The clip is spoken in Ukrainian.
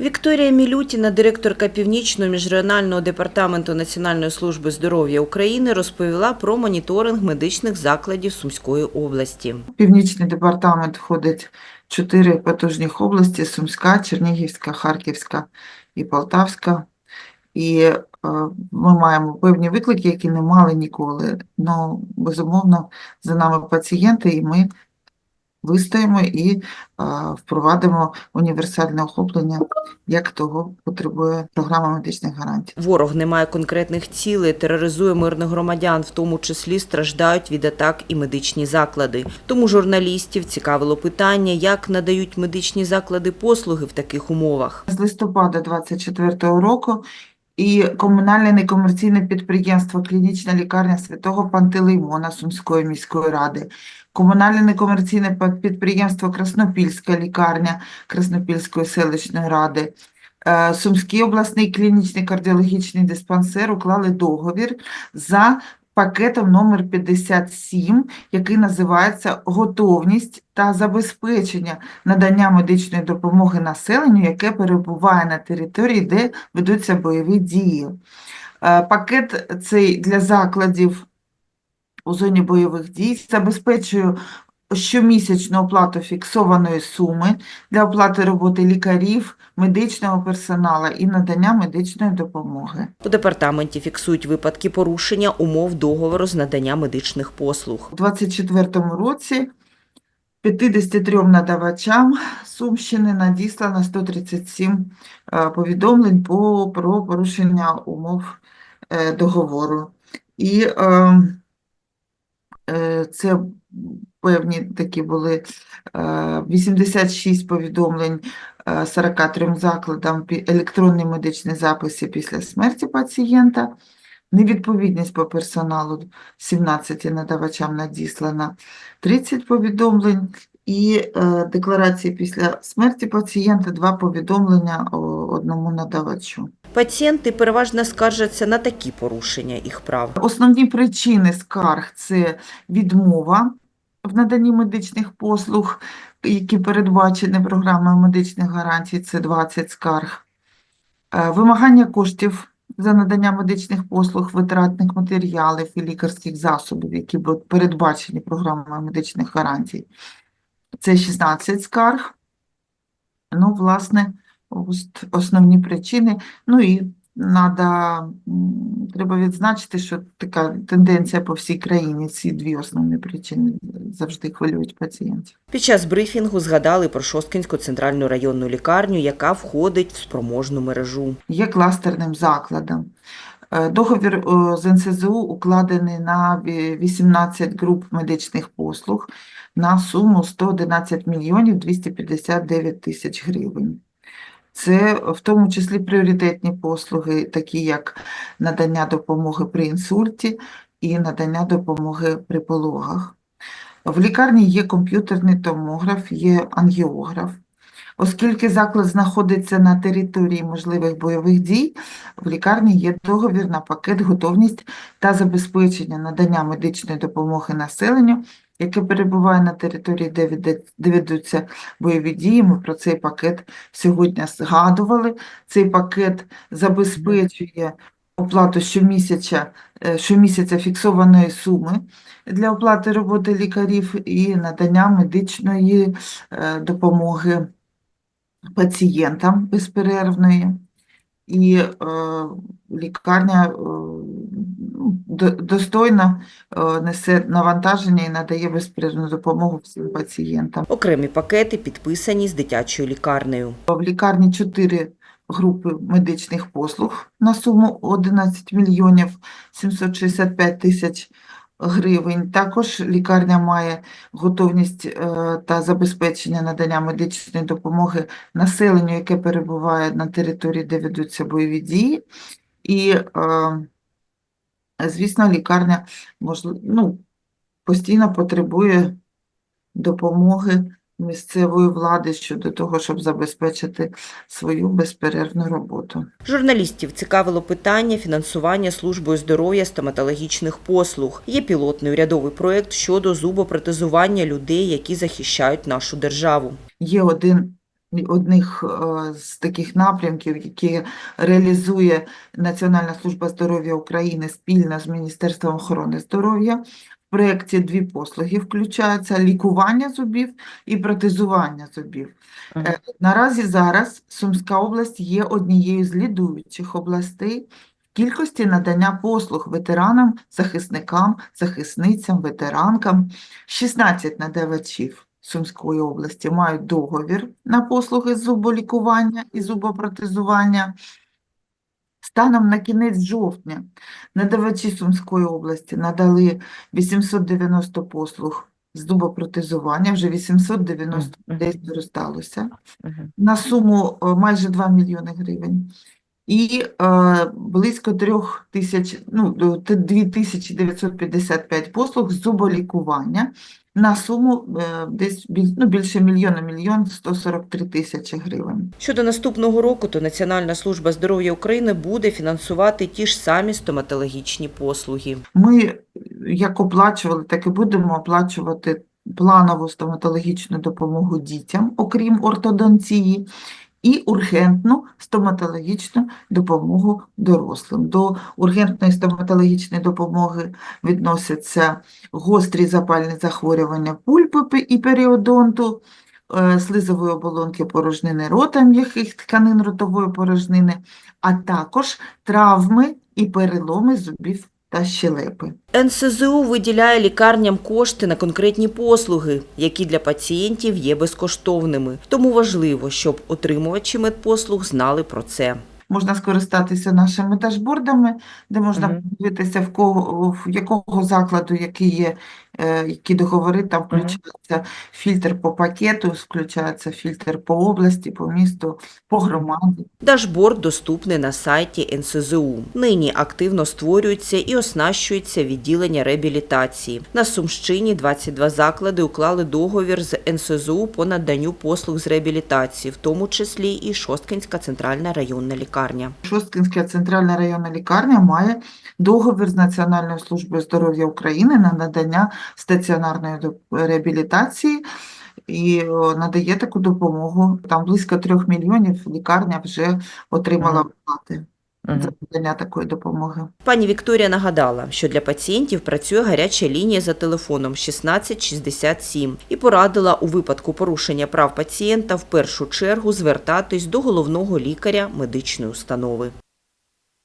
Вікторія Мілютіна, директорка Північного міжрегіонального департаменту Національної служби здоров'я України, розповіла про моніторинг медичних закладів Сумської області. Північний департамент входить чотири потужних області: Сумська, Чернігівська, Харківська і Полтавська. І е, ми маємо певні виклики, які не мали ніколи. Ну, безумовно, за нами пацієнти, і ми вистоїмо і е, впровадимо універсальне охоплення, як того потребує програма медичних гарантій. Ворог не має конкретних цілей, тероризує мирних громадян, в тому числі страждають від атак і медичні заклади. Тому журналістів цікавило питання, як надають медичні заклади послуги в таких умовах. З листопада 2024 року і комунальне некомерційне підприємство Клінічна лікарня Святого Пантелеймона Сумської міської ради, комунальне некомерційне підприємство Краснопільська лікарня Краснопільської селищної ради, е, Сумський обласний клінічний кардіологічний диспансер уклали договір за пакетом номер 57, який називається Готовність та забезпечення надання медичної допомоги населенню, яке перебуває на території, де ведуться бойові дії. Е, Пакет цей для закладів у зоні бойових дій забезпечує щомісячну оплату фіксованої суми для оплати роботи лікарів, медичного персоналу і надання медичної допомоги. У департаменті фіксують випадки порушення умов договору з надання медичних послуг. У 2024 році 53 надавачам Сумщини надіслано 137 е, повідомлень по, про порушення умов е, договору. І е, е, це певні такі були е, 86 повідомлень е, 43 закладам пі- електронні медичні записи після смерті пацієнта, невідповідність по персоналу 17 надавачам надіслано 30 повідомлень і е, декларації після смерті пацієнта два повідомлення одному надавачу. Пацієнти переважно скаржаться на такі порушення їх прав. Основні причини скарг це відмова в наданні медичних послуг, які передбачені програмою медичних гарантій, це 20 скарг, Е, вимагання коштів за надання медичних послуг, витратних матеріалів і лікарських засобів, які будуть передбачені програмою медичних гарантій. Це 16 скарг. Ну, власне, основні причини. Ну і надо, треба відзначити, що така тенденція по всій країні. Ці дві основні причини завжди хвилюють пацієнтів. Під час брифінгу згадали про Шосткинську центральну районну лікарню, яка входить в спроможну мережу. Є кластерним закладом. Е, Договір е, з НСЗУ укладений на ві- 18 груп медичних послуг на суму 111 мільйонів 259 тисяч гривень. Це в тому числі пріоритетні послуги, такі як надання допомоги при інсульті і надання допомоги при пологах. В лікарні є комп'ютерний томограф, є ангіограф. Оскільки заклад знаходиться на території можливих бойових дій, в лікарні є договір на пакет готовність та забезпечення надання медичної допомоги населенню, яке перебуває на території, де ведуться бойові дії. Ми про цей пакет сьогодні згадували. Цей пакет забезпечує оплату щомісяця, е, щомісяця фіксованої суми для оплати роботи лікарів і надання медичної е, допомоги пацієнтам безперервної. І е, лікарня е, достойно е, несе навантаження і надає безперервну допомогу всім пацієнтам. Окремі пакети підписані з дитячою лікарнею. В лікарні чотири групи медичних послуг на суму 11 мільйонів 765 тисяч гривень. Також лікарня має готовність е, та забезпечення надання медичної допомоги населенню, яке перебуває на території, де ведуться бойові дії. І, е, звісно, лікарня можливо, ну, постійно потребує допомоги місцевої влади щодо того, щоб забезпечити свою безперервну роботу. Журналістів цікавило питання фінансування службою здоров'я стоматологічних послуг. Є пілотний урядовий проєкт щодо зубопротезування людей, які захищають нашу державу. Є один одних е, з таких напрямків, які реалізує Національна служба здоров'я України спільно з Міністерством охорони здоров'я. В проєкті дві послуги включаються: лікування зубів і протезування зубів. Мгм. Е, Наразі зараз Сумська область є однією з лідуючих областей кількості надання послуг ветеранам, захисникам, захисницям, ветеранкам. 16 надавачів Сумської області мають договір на послуги з зуболікування і зубопротезування. Станом на кінець жовтня надавачі Сумської області надали 890 послуг з зубопротезування, вже 890 десь зросталося на суму е, майже 2 мільйони гривень. І е, близько 3 тисяч, ну, до т- 2955 послуг з зуболікування на суму е, десь ну, більше мільйона, мільйон 143 тисячі гривень. Щодо наступного року, то Національна служба здоров'я України буде фінансувати ті ж самі стоматологічні послуги. Ми як оплачували, так і будемо оплачувати планову стоматологічну допомогу дітям, окрім ортодонції, і ургентну стоматологічну допомогу дорослим. До ургентної стоматологічної допомоги відносяться гострі запальні захворювання пульпи і періодонту, е, слизової оболонки порожнини рота, м'яких тканин ротової порожнини, а також травми і переломи зубів та щелепи. НСЗУ виділяє лікарням кошти на конкретні послуги, які для пацієнтів є безкоштовними. Тому важливо, щоб отримувачі медпослуг знали про це. Можна скористатися нашими дашбордами, де можна подивитися, в кого, в якого закладу, які є, які договори, там включається фільтр по пакету, включається фільтр по області, по місту, по громаді. Дашборд доступний на сайті НСЗУ. Нині активно створюються і оснащуються відділення реабілітації. На Сумщині 22 заклади уклали договір з НСЗУ по наданню послуг з реабілітації, в тому числі і Шосткинська центральна районна лікарня. Шосткинська центральна районна лікарня має договір з Національною службою здоров'я України на надання стаціонарної реабілітації і надає таку допомогу. Там близько трьох мільйонів лікарня вже отримала Мгм. оплати за надання такої допомоги. Пані Вікторія нагадала, що для пацієнтів працює гаряча лінія за телефоном 1667 і порадила у випадку порушення прав пацієнта в першу чергу звертатись до головного лікаря медичної установи.